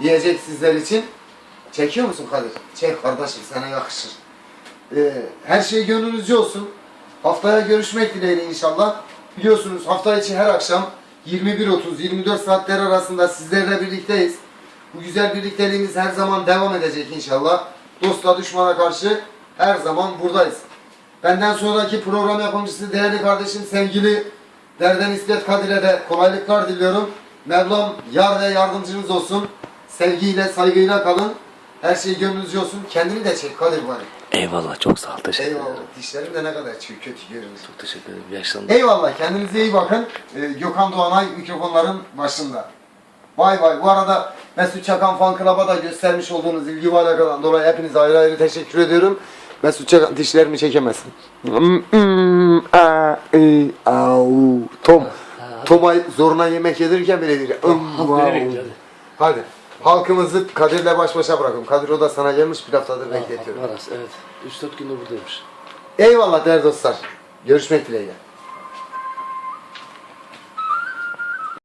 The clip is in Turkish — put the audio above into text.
diyecek sizler için. Çekiyor musun Kadir? Çek kardeşim sana yakışır. Ee, her şey gönlünüzce olsun. Haftaya görüşmek dileğiyle inşallah. Biliyorsunuz hafta içi her akşam 21.30-24 saatler arasında sizlerle birlikteyiz. Bu güzel birlikteliğimiz her zaman devam edecek inşallah. Dosta düşmana karşı her zaman buradayız. Benden sonraki program yapımcısı değerli kardeşim sevgili Derden İsmet Kadir'e de kolaylıklar diliyorum. Mevlam yar ve yardımcınız olsun. Sevgiyle, saygıyla kalın. Her şey gönlünüzce olsun. Kendini de çek Kadir bari. Eyvallah çok sağ ol. Teşekkür Eyvallah. ederim. Dişlerim de ne kadar çiğ, kötü görünüyor. Çok teşekkür ederim. Yaşlandım. Eyvallah. Kendinize iyi bakın. Ee, Gökhan Doğanay mikrofonların başında. Vay vay. Bu arada Mesut Çakan Fan Club'a da göstermiş olduğunuz ilgi ve alakadan dolayı hepinize ayrı ayrı teşekkür ediyorum. Mesut Çakan dişlerimi çekemezsin. Tom. Tom'a zoruna yemek yedirken bile. Hadi. Hadi. Halkımızı Kadir'le baş başa bırakın. Kadir o da sana gelmiş bir haftadır bekletiyorum. Maras evet. 3-4 gündür buradaymış. Eyvallah değerli dostlar. Görüşmek dileğiyle.